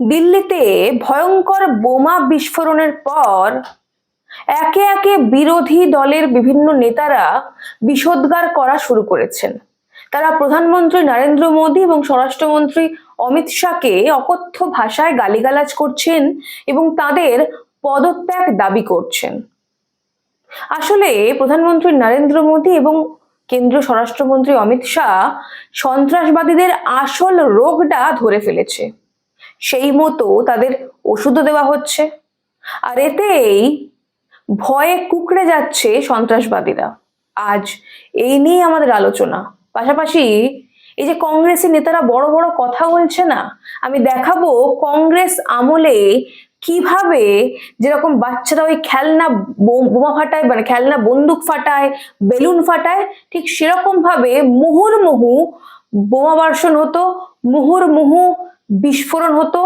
দিল্লিতে ভয়ঙ্কর বোমা বিস্ফোরণের পর একে একে বিরোধী দলের বিভিন্ন নেতারা বিষোদ্গার করা শুরু করেছেন। তারা প্রধানমন্ত্রী নরেন্দ্র মোদী এবং স্বরাষ্ট্রমন্ত্রী অমিত শাহকে অকথ্য ভাষায় গালিগালাজ করছেন এবং তাদের পদত্যাগ দাবি করছেন। আসলে প্রধানমন্ত্রী নরেন্দ্র মোদী এবং কেন্দ্রীয় স্বরাষ্ট্রমন্ত্রী অমিত শাহ সন্ত্রাসবাদীদের আসল রোগটা ধরে ফেলেছে। সেই মতো তাদের ওষুধও দেওয়া হচ্ছে। আর এতেই ভয়ে কুকড়ে যাচ্ছে সন্ত্রাসবাদীরা। আজ এই নিয়ে আমাদের আলোচনা। পাশাপাশি এই যে কংগ্রেসের নেতারা বড় বড় কথা বলছে না, আমি দেখাবো কংগ্রেস আমলে কীভাবে যেরকম বাচ্চারা ওই খেলনা বোমা ফাটায় মানে খেলনা বন্দুক ফাটায়, বেলুন ফাটায়, ঠিক সেরকম ভাবে মুহুর্মুহু বোমা বর্ষণ হতো, মুহুর্মুহু বিস্ফোরণ হতো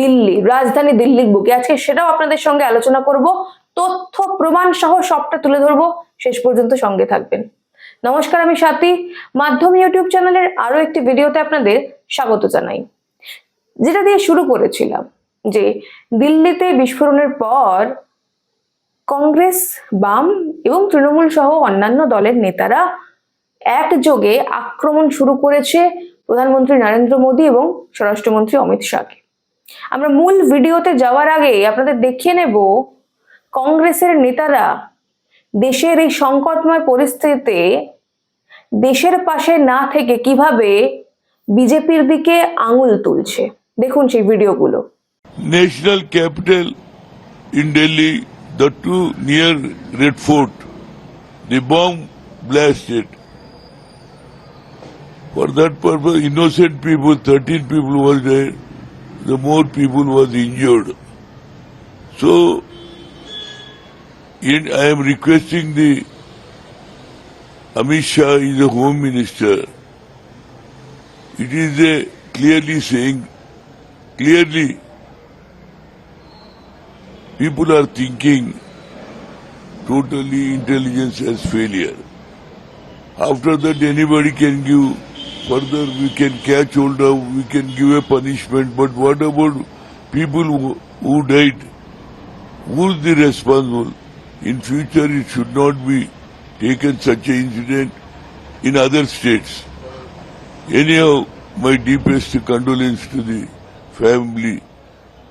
দিল্লি, রাজধানী দিল্লির বুকে। আজকে সেটাও আপনাদের সঙ্গে আলোচনা করব। তথ্য প্রমাণ সহ সবটা তুলে ধরবো। শেষ পর্যন্ত সঙ্গে থাকবেন। নমস্কার, আমি স্বাতি। মাধ্যম ইউটিউব চ্যানেলের আরও একটি ভিডিওতে আপনাদের স্বাগত জানাই। যেটা দিয়ে শুরু করেছিলাম যে দিল্লিতে বিস্ফোরণের পর কংগ্রেস, বাম এবং তৃণমূল সহ অন্যান্য দলের নেতারা একযোগে আক্রমণ শুরু করেছে। প্রধানমন্ত্রী নরেন্দ্র মোদী এবং স্বরাষ্ট্রমন্ত্রী অমিত শাহকে আমরা মূল ভিডিওতে যাওয়ার আগে আপনাদের দেখিয়ে নেব কংগ্রেসের নেতারা দেশের এই সংকটময় পরিস্থিতিতে দেশের পাশে না থেকে কীভাবে বিজেপির দিকে আঙুল তুলছে। দেখুন সেই ভিডিওগুলো। National capital in Delhi, the two near red fort the bomb blasted. For that purpose, innocent people, 13 people were there, the more people was injured. So, in, I am requesting the Amit Shah is the Home Minister. It is a clearly saying, clearly people are thinking totally intelligence as failure. After that, anybody can give further, we can catch hold of, we can give a punishment, but what about people who, who died? Who's the responsible? In future, it should not be taken such an incident in other states. Anyhow, my deepest condolence to the family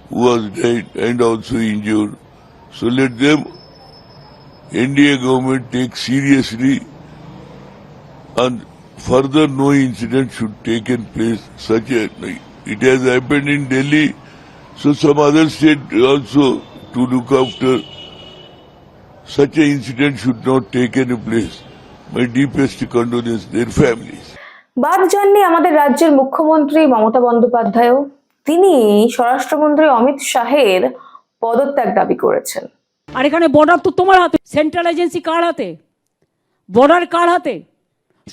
who was died and also injured. So let them, NDA government take seriously and further no incident should taken place such a, it has happened in Delhi, so some other state also to look after such an incident should not take any place. My deepest condolence their families. বাদ যাননি আমাদের রাজ্যের মুখ্যমন্ত্রী মমতা বন্দ্যোপাধ্যায়ও তিনি স্বরাষ্ট্রমন্ত্রী অমিত শাহের পদত্যাগ দাবি করেছেন আর এখানে বর্ডার তো তোমার হাতে সেন্ট্রাল এজেন্সি কার হাতে বর্ডার কার হাতে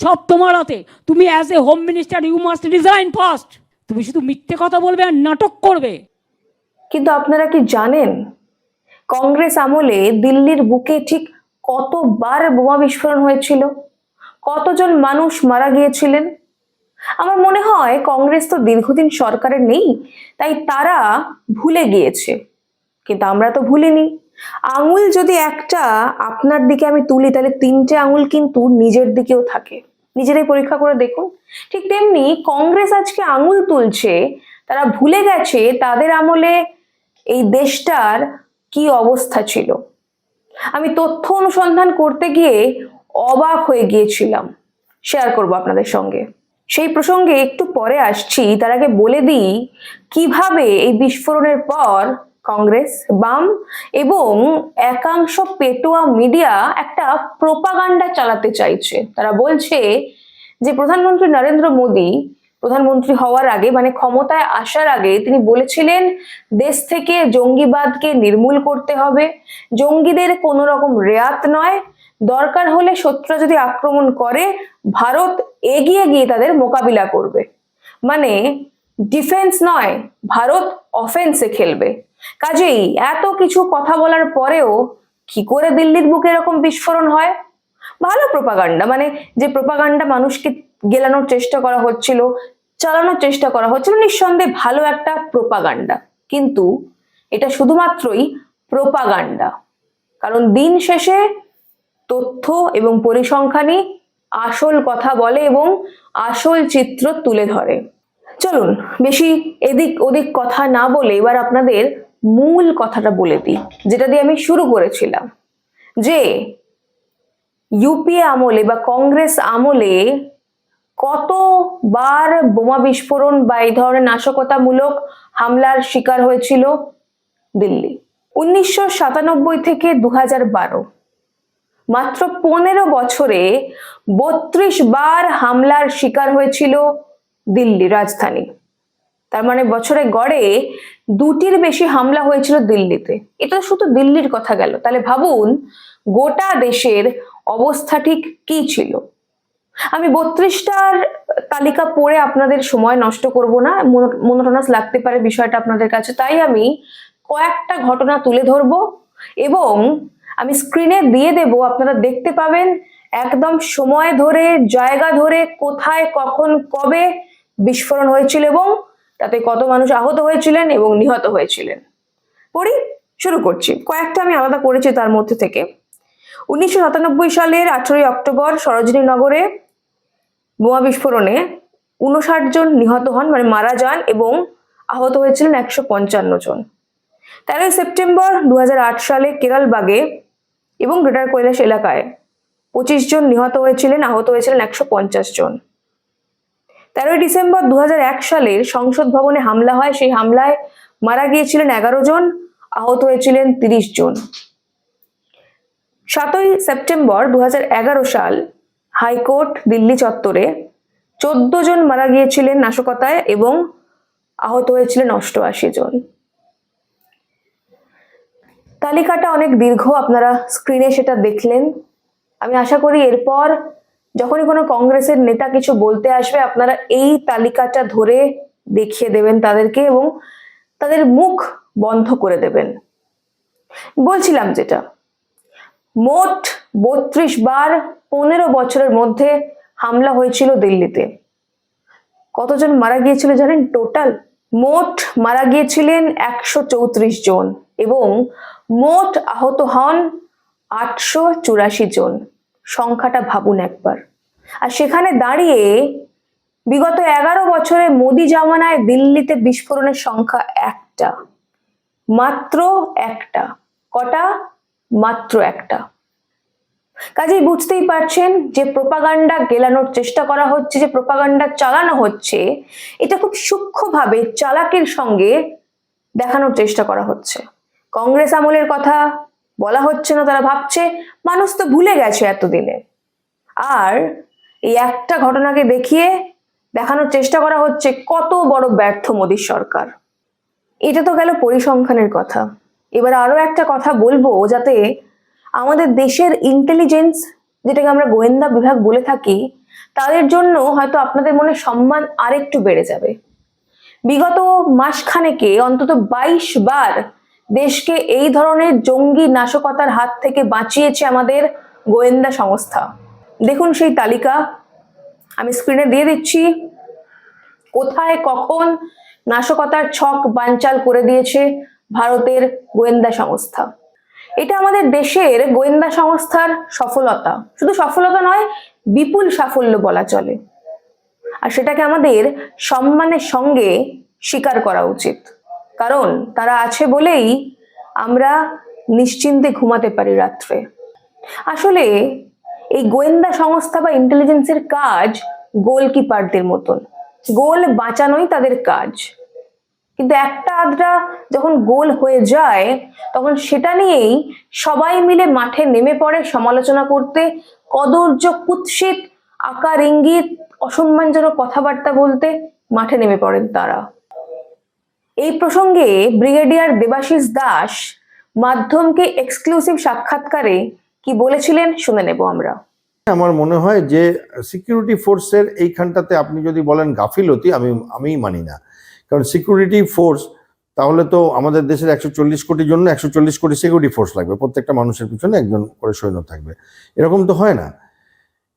সব তোমার হাতে। তুমি as a home minister you must resign first তুমি শুধু মিথ্যে কথা বলবে আর নাটক করবে। কিন্তু আপনারা কি জানেন? কংগ্রেস আমলে দিল্লির বুকে ঠিক কতবার বোমা বিস্ফোরণ হয়েছিল? কতজন মানুষ মারা গিয়েছিলেন? আমার মনে হয় কংগ্রেস তো দীর্ঘদিন সরকারে নেই, তাই তারা ভুলে গিয়েছে। কিন্তু আমরা তো ভুলিনি। আঙুল যদি একটা আপনার দিকে আমি তুলি, তাহলে তিনটে আঙুল কিন্তু নিজের দিকেও থাকে। নিজেরাই পরীক্ষা করে দেখুন। ঠিক তেমনি কংগ্রেস আজকে আঙুল তুলছে, তারা ভুলে গেছে তাদের আমলে এই দেশটার কি অবস্থা ছিল। আমি তথ্য অনুসন্ধান করতে গিয়ে অবাক হয়ে গিয়েছিলাম। শেয়ার করব আপনাদের সঙ্গে। সেই প্রসঙ্গে একটু পরে আসছি, তার আগে বলে দিই, কীভাবে এই বিস্ফোরণের পর কংগ্রেস বাম এবং একাংশ পেটোয়া মিডিয়া একটা প্রোপাগান্ডা চালাতে চাইছে। তারা বলছে যে, প্রধানমন্ত্রী নরেন্দ্র মোদী প্রধানমন্ত্রী হওয়ার আগে মানে ক্ষমতায় আসার আগে তিনি বলেছিলেন, দেশ থেকে জঙ্গিবাদকে নির্মূল করতে হবে। জঙ্গিদের কোনো রকম রেয়াত নয়। দরকার হলে শত্রুরা যদি আক্রমণ করে, ভারত এগিয়ে গিয়ে তাদের মোকাবিলা করবে। মানে ডিফেন্স নয়, ভারত অফেন্সে খেলবে। কাজেই এত কিছু কথা বলার পরেও কি করে দিল্লির বুকে এরকম বিস্ফোরণ হয়? ভালো প্রোপাগান্ডা মানে যে প্রোপাগান্ডা মানুষকে গেলানোর চেষ্টা করা হচ্ছিল, চালানোর চেষ্টা করা হচ্ছিল, নিঃসন্দেহে ভালো একটা প্রোপাগান্ডা কিন্তু এটা শুধুমাত্রই প্রোপাগান্ডা কারণ দিন শেষে তথ্য এবং পরিসংখ্যানই আসল কথা বলে এবং আসল চিত্র তুলে ধরে। চলুন, বেশি এদিক ওদিক কথা না বলে এবার আপনাদের মূল কথাটা বলে দিই, যেটা দিয়ে আমি শুরু করেছিলাম। যে ইউপিএ আমলে বা কংগ্রেস আমলে কতবার বোমা বিস্ফোরণ বা এই ধরনের নাশকতামূলক হামলার শিকার হয়েছিল? দিল্লি। উনিশশো সাতানব্বই থেকে দু বারো। মাত্র পনেরো বছরে বত্রিশ বার হামলার শিকার হয়েছিল দিল্লি রাজধানী। তার মানে বছরে গড়ে দুটির বেশি হামলা হয়েছিল দিল্লিতে। এটা শুধু দিল্লির কথা গেল। তাহলে ভাবুন, গোটা দেশের অবস্থা ঠিক কি ছিল? আমি বত্রিশটার তালিকা পড়ে আপনাদের সময় নষ্ট করব না মনোটনাস লাগতে পারে বিষয়টা আপনাদের কাছে। তাই আমি কয়েকটা ঘটনা তুলে ধরব এবং আমি স্ক্রিনে দিয়ে দেব, আপনারা দেখতে পাবেন একদম সময় ধরে, জায়গা ধরে কোথায়, কখন, কবে বিস্ফোরণ হয়েছিল এবং তাতে কত মানুষ আহত হয়েছিলেন এবং নিহত হয়েছিলেন। পড়ি, শুরু করছি। কয়েকটা আমি আলাদা করেছি তার মধ্যে থেকে। উনিশশো সাতানব্বই সালের আঠেরোই অক্টোবর সরোজিনী নগরে বোমা বিস্ফোরণে উনষাট জন নিহত হন মানে মারা যান এবং আহত হয়েছিলেন একশো পঞ্চান্ন জন। তেরোই সেপ্টেম্বর দু হাজার আট সালে কেরালবাগে এবং গ্রেটার কৈলাস এলাকায় পঁচিশ জন নিহত হয়েছিলেন, আহত হয়েছিলেন একশো পঞ্চাশ জন। তেরোই ডিসেম্বর দু সালের সংসদ ভবনে হামলা হয়। সেই হামলায় মারা গিয়েছিলেন এগারো জন, আহত হয়েছিলেন তিরিশ জন। সাতই সেপ্টেম্বর দুহাজার এগারো সাল হাইকোর্ট দিল্লি চত্বরে চোদ্দ জন মারা গিয়েছিলেন নাশকতায় এবং আহত হয়েছিলেন অষ্টআশি জন। তালিকাটা অনেক দীর্ঘ, আপনারা স্ক্রিনে সেটা দেখলেন। আমি আশা করি এরপর যখনই কোনো কংগ্রেসের নেতা কিছু বলতে আসবে, আপনারা এই তালিকাটা ধরে দেখিয়ে দেবেন তাদেরকে এবং তাদের মুখ বন্ধ করে দেবেন। বলছিলাম যেটা, মোট বত্রিশ বার পনেরো বছরের মধ্যে হামলা হয়েছিল দিল্লিতে। কতজন মারা গিয়েছিল জানেন? টোটাল মোট মারা গিয়েছিলেন একশো চৌত্রিশ জন এবং মোট আহত হন আটশো চুরাশি জন। সংখ্যাটা ভাবুন একবার। আর সেখানে দাঁড়িয়ে বিগত এগারো বছরে মোদি জামানায় দিল্লিতে বিস্ফোরণের সংখ্যা একটা। মাত্র একটা। কটা? মাত্র একটা। কাজেই বুঝতেই পারছেন যে প্রোপাগান্ডা গেলানোর চেষ্টা করা হচ্ছে, যে প্রোপাগান্ডা চালানো হচ্ছে, এটা খুব সূক্ষ্মভাবে চালাকের সঙ্গে দেখানোর চেষ্টা করা হচ্ছে। কংগ্রেস আমলের কথা বলা হচ্ছে না, তারা ভাবছে, মানুষ তো ভুলে গেছে এতদিনে। আর এই একটা ঘটনাকে দেখিয়ে দেখানোর চেষ্টা করা হচ্ছে কত বড় ব্যর্থ মোদীর সরকার। এটা তো গেল পরিসংখ্যানের কথা। এবার আরও একটা কথা বলব যাতে আমাদের দেশের ইন্টেলিজেন্স যেটাকে আমরা গোয়েন্দা বিভাগ বলে থাকি, তাদের জন্য হয়তো আপনাদের মনে সম্মান আরেকটু বেড়ে যাবে। বিগত মাসখানেকে অন্তত বাইশ বার দেশকে এই ধরনের জঙ্গি নাশকতার হাত থেকে বাঁচিয়েছে আমাদের গোয়েন্দা সংস্থা। দেখুন সেই তালিকা। আমি স্ক্রিনে দিয়ে দিচ্ছি। কোথায়, কখন নাশকতার ছক বানচাল করে দিয়েছে ভারতের গোয়েন্দা সংস্থা? এটা আমাদের দেশের গোয়েন্দা সংস্থার সফলতা। শুধু সফলতা নয়, বিপুল সাফল্য বলা চলে। আর সেটাকে আমাদের সম্মানের সঙ্গে স্বীকার করা উচিত। কারণ তারা আছে বলেই আমরা নিশ্চিন্তে ঘুমাতে পারি রাত্রে। আসলে এই গোয়েন্দা সংস্থা বা ইন্টেলিজেন্সের কাজ গোলকিপারদের মতন। গোল বাঁচানোই তাদের কাজ। কিন্তু একটা আধটা যখন গোল হয়ে যায়, তখন সেটা নিয়েই সবাই মিলে মাঠে নেমে পড়ে সমালোচনা করতে কদর্য কুৎসিত, আকার ইঙ্গিত, অসম্মানজনক কথাবার্তা বলতে মাঠে নেমে পড়েন তারা। এই প্রসঙ্গে ব্রিগেডিয়ার দেবাশিস দাস মাধ্যমকে এক্সক্লুসিভ সাক্ষাৎকারে কি বলেছিলেন শুনে নেব আমরা। আমার মনে হয় যে সিকিউরিটি ফোর্সের এইখানটাতে আপনি যদি বলেন গাফিলতি, আমি আমি মানি না। কারণ সিকিউরিটি ফোর্স তাহলে তো আমাদের দেশের একশো চল্লিশ কোটির জন্য একশো চল্লিশ কোটি সিকিউরিটি ফোর্স লাগবে। প্রত্যেকটা মানুষের পিছনে একজন করে সৈন্য থাকবে। এরকম তো হয় না।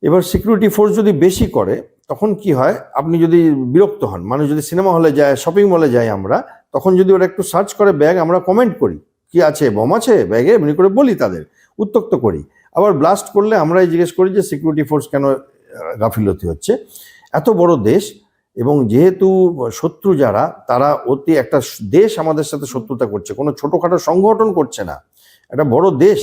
এবার সিকিউরিটি ফোর্স যদি বেশি করে তখন কি হয়? আপনি যদি বিরক্ত হন, মানুষ যদি সিনেমা হলে যায় শপিং মলে যাই আমরা, তখন যদি ওরা একটু সার্চ করে ব্যাগ আমরা কমেন্ট করি, কি আছে বম আছে? ব্যাগে এমনি করে বলি তাদের, উত্তক্ত করি। আবার ব্লাস্ট করলে আমরাই জিজ্ঞেস করি যে সিকিউরিটি ফোর্স কেন গাফিলতি হচ্ছে? এত বড় দেশ এবং যেহেতু শত্রু যারা, তারা অতি, একটা দেশ আমাদের সাথে শত্রুতা করছে, কোনো ছোটোখাটো সংগঠন করছে না। একটা বড় দেশ,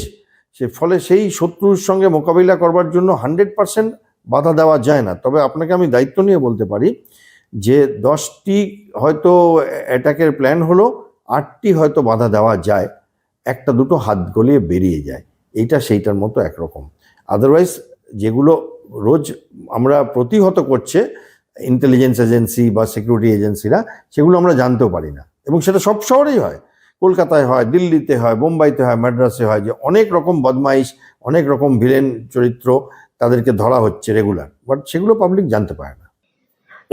সে ফলে সেই শত্রুর সঙ্গে মোকাবিলা করবার জন্য হান্ড্রেড পার্সেন্ট বাধা দেওয়া যায় না। তবে আপনাকে আমি দায়িত্ব নিয়ে বলতে পারি যে দশটি হয়তো অ্যাটাকের প্ল্যান হলো, আটটি হয়তো বাধা দেওয়া যায়। একটা দুটো হাত গলিয়ে বেরিয়ে যায়। এইটা সেইটার মতো একরকম। আদারওয়াইজ যেগুলো রোজ আমরা প্রতিহত করছে ইন্টেলিজেন্স এজেন্সি বা সিকিউরিটি এজেন্সিরা সেগুলো আমরা জানতেও পারি না। এবং সেটা সব শহরেই হয়। কলকাতায় হয়, দিল্লিতে হয় বোম্বাইতে হয়, মাদ্রাসে হয়, যে অনেক রকম বদমাইশ, অনেক রকম ভিলেন চরিত্র তাদেরকে ধরা হচ্ছে রেগুলার বাট সেগুলো পাবলিক জানতে পারে না।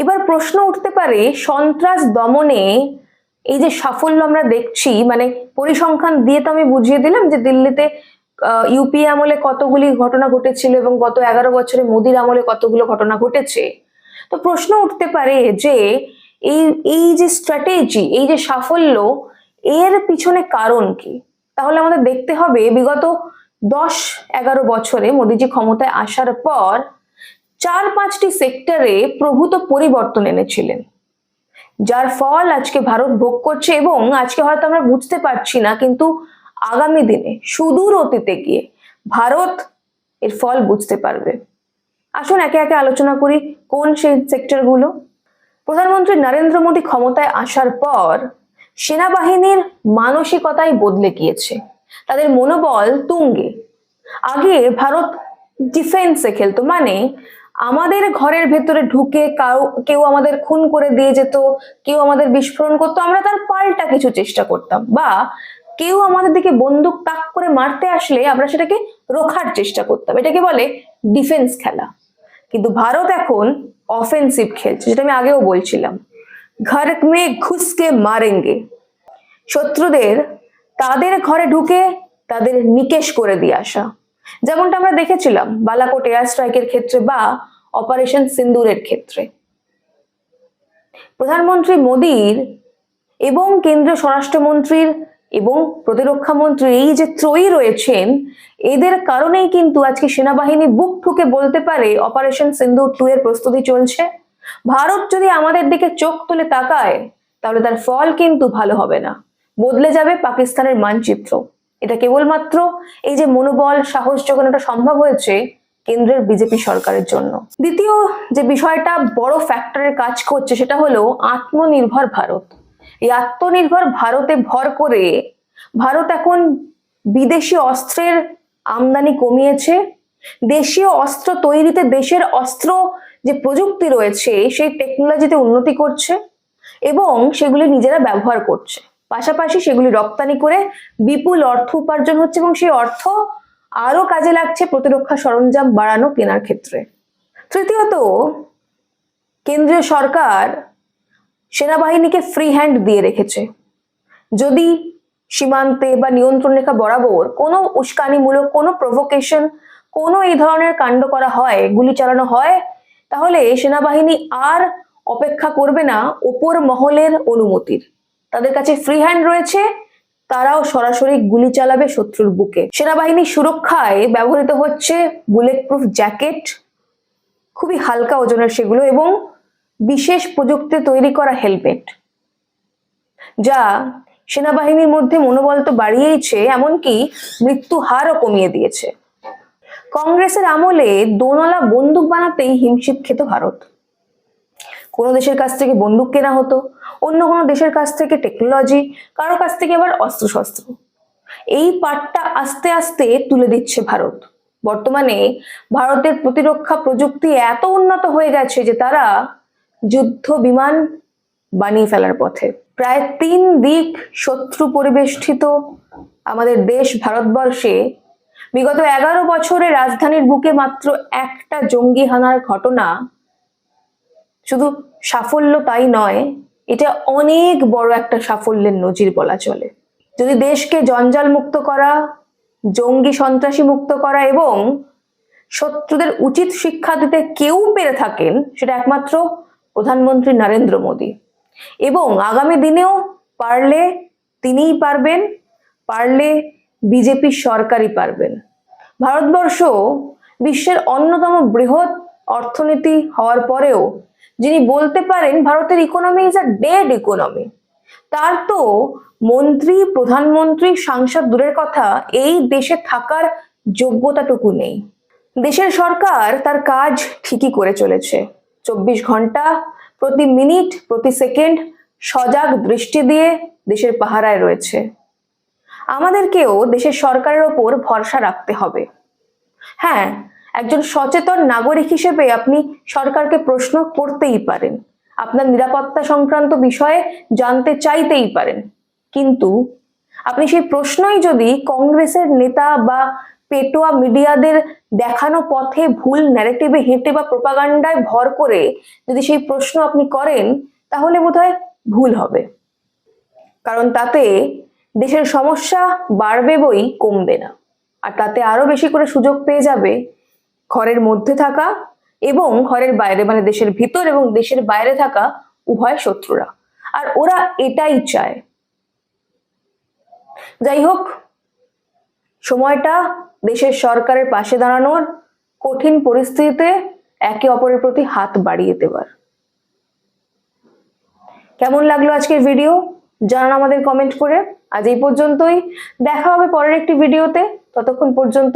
এবার প্রশ্ন উঠতে পারে, সন্ত্রাস দমনে এই যে সাফল্য আমরা দেখছি মানে পরিসংখ্যান দিয়ে তো আমি বুঝিয়ে দিলাম যে দিল্লিতে ইউপি আমলে কতগুলি ঘটনা ঘটেছিল এবং গত এগারো বছরে মোদির আমলে কতগুলো ঘটনা ঘটেছে। তো প্রশ্ন উঠতে পারে যে এই এই যে স্ট্র্যাটেজি এই যে সাফল্য, এর পিছনে কারণ কি? তাহলে আমাদের দেখতে হবে, বিগত দশ এগারো বছরে মোদিজি ক্ষমতায় আসার পর চার পাঁচটি সেক্টরে প্রভূত পরিবর্তন এনেছিলেন। যার ফল আজকে ভারত ভোগ করছে এবং আজকে হয়তো আমরা বুঝতে পারছি না, কিন্তু আগামী দিনে সুদূর অতীতে গিয়ে ভারত এর ফল বুঝতে পারবে। আসুন একে একে আলোচনা করি কোন সেই সেক্টরগুলো প্রধানমন্ত্রী নরেন্দ্র মোদী ক্ষমতায় আসার পর সেনাবাহিনীর মানসিকতাই বদলে গিয়েছে। তাদের মনোবল তুঙ্গে। আগে ভারত ডিফেন্সে খেলতো মানে আমাদের ঘরের ভেতরে ঢুকে কাউ, কেউ আমাদের খুন করে দিয়ে যেত, কেউ আমাদের বিস্ফোরণ করতো, আমরা তার পাল্টা কিছু চেষ্টা করতাম বা কেউ আমাদের দিকে বন্দুক তাক করে মারতে আসলে আমরা সেটাকে রোখার চেষ্টা করতাম। এটাকে বলে ডিফেন্স খেলা। কিন্তু ভারত এখন অফেন্সিভ খেলছে, যেটা আমি আগেও বলছিলাম। ঘর মে ঘুসকে মারেঙ্গে। শত্রুদের তাদের ঘরে ঢুকে তাদের নিকেশ করে দিয়ে আসা। যেমনটা আমরা দেখেছিলাম বালাকোট এয়ার স্ট্রাইকের ক্ষেত্রে বা অপারেশন সিন্দুরের ক্ষেত্রে। প্রধানমন্ত্রী মোদীর এবং কেন্দ্রীয় স্বরাষ্ট্রমন্ত্রীর এবং প্রতিরক্ষা মন্ত্রী এই যে ত্রয়ী রয়েছেন, এদের কারণেই কিন্তু আজকে সেনাবাহিনী বুক ঠুকে বলতে পারে অপারেশন সিন্দুর টু এর প্রস্তুতি চলছে। ভারত যদি আমাদের দিকে চোখ তুলে তাকায়, তাহলে তার ফল কিন্তু ভালো হবে না। বদলে যাবে পাকিস্তানের মানচিত্র। এটা কেবলমাত্র এই যে মনোবল, সাহস যখন এটা সম্ভব হয়েছে কেন্দ্রের বিজেপি সরকারের জন্য। দ্বিতীয় যে বিষয়টা বড় ফ্যাক্টরের কাজ করছে সেটা হলো আত্মনির্ভর ভারত। এই আত্মনির্ভর ভারতে ভর করে ভারত এখন বিদেশি অস্ত্রের আমদানি কমিয়েছে। দেশীয় অস্ত্র তৈরিতে দেশের অস্ত্র যে প্রযুক্তি রয়েছে, সেই টেকনোলজিতে উন্নতি করছে এবং সেগুলি নিজেরা ব্যবহার করছে। পাশাপাশি সেগুলি রপ্তানি করে বিপুল অর্থ উপার্জন হচ্ছে এবং সেই অর্থ আরও কাজে লাগছে প্রতিরক্ষা সরঞ্জাম বাড়ানো কেনার ক্ষেত্রে। তৃতীয়ত, কেন্দ্রীয় সরকার সেনাবাহিনীকে ফ্রি হ্যান্ড দিয়ে রেখেছে। যদি সীমান্তে বা নিয়ন্ত্রণ রেখা বরাবর কোনো উস্কানিমূলক, কোনো প্রভোকেশন কোনো এই ধরনের কাণ্ড করা হয়, গুলি চালানো হয়, তাহলে সেনাবাহিনী আর অপেক্ষা করবে না, ওপর মহলের অনুমতির। তাদের কাছে ফ্রি হ্যান্ড রয়েছে, তারাও সরাসরি গুলি চালাবে শত্রুর বুকে। সেনাবাহিনীর সুরক্ষায় ব্যবহৃত হচ্ছে বুলেট প্রুফ জ্যাকেট খুবই হালকা ওজনের সেগুলো এবং বিশেষ প্রযুক্তি তৈরি করা হেলমেট যা সেনাবাহিনীর মধ্যে মনোবল তো বাড়িয়েইছে, এমনকি মৃত্যু হারও কমিয়ে দিয়েছে। কংগ্রেসের আমলে দোনলা বন্দুক বানাতেই হিমশিম খেত ভারত। কোনো দেশের কাছ থেকে বন্দুক কেনা হতো অন্য কোনো দেশের কাছ থেকে টেকনোলজি কারও কাছ থেকে আবার অস্ত্রশস্ত্র। এই পাটটা আস্তে আস্তে তুলে দিচ্ছে ভারত। বর্তমানে ভারতের প্রতিরক্ষা প্রযুক্তি এত উন্নত হয়ে গেছে যে তারা যুদ্ধ বিমান বানিয়ে ফেলার পথে। প্রায় তিন দিক শত্রু পরিবেষ্টিত আমাদের দেশ ভারতবর্ষে। বিগত এগারো বছরে রাজধানীর বুকে মাত্র একটা জঙ্গি হানার ঘটনা। শুধু সাফল্য তাই নয় এটা অনেক বড় একটা সাফল্যের নজির বলা চলে। যদি দেশকে জঞ্জাল মুক্ত করা, জঙ্গি সন্ত্রাসী মুক্ত করা এবং শত্রুদের উচিত শিক্ষা দিতে কেউ পেরে থাকেন, সেটা একমাত্র প্রধানমন্ত্রী নরেন্দ্র মোদী। এবং আগামী দিনেও পারলে তিনিই পারবেন, পারলে বিজেপি সরকারই পারবেন। ভারতবর্ষ বিশ্বের অন্যতম বৃহৎ অর্থনীতি হওয়ার পরেও যিনি বলতে পারেন ভারতের economy is a dead economy তার তো মন্ত্রী, প্রধানমন্ত্রী, সাংসদ দূরের কথা, এই দেশে থাকার যোগ্যতাটুকু নেই। দেশের সরকার তার কাজ ঠিকই করে চলেছে। চব্বিশ ঘণ্টা, প্রতি মিনিট, প্রতি সেকেন্ড সজাগ দৃষ্টি দিয়ে দেশের পাহারায় রয়েছে। আমাদেরকেও দেশের সরকারের ওপর ভরসা রাখতে হবে। হ্যাঁ একজন সচেতন নাগরিক হিসেবে আপনি সরকারকে প্রশ্ন করতেই পারেন। আপনার নিরাপত্তা সংক্রান্ত বিষয়ে জানতে চাইতেই পারেন। কিন্তু আপনি সেই প্রশ্নই যদি কংগ্রেসের নেতা বা পেটোয়া মিডিয়াদের দেখানো পথে ভুল ন্যারেটিভে হেঁটে বা প্রোপাগান্ডায় ভর করে যদি সেই প্রশ্ন আপনি করেন, তাহলে বোধহয় ভুল হবে। কারণ তাতে দেশের সমস্যা বাড়বে বই কমবে না। আর তাতে আরও বেশি করে সুযোগ পেয়ে যাবে ঘরের মধ্যে থাকা এবং ঘরের বাইরে মানে দেশের ভিতর এবং দেশের বাইরে থাকা উভয় শত্রুরা। আর ওরা এটাই চায়। যাই হোক, সময়টা দেশের সরকারের পাশে দাঁড়ানোর কঠিন পরিস্থিতিতে একে অপরের প্রতি হাত বাড়িয়ে দেওয়ার কেমন লাগল আজকের ভিডিও? জানান আমাদের কমেন্ট করে। আজ এই পর্যন্তই। দেখা হবে পরের একটি ভিডিওতে। ততক্ষণ পর্যন্ত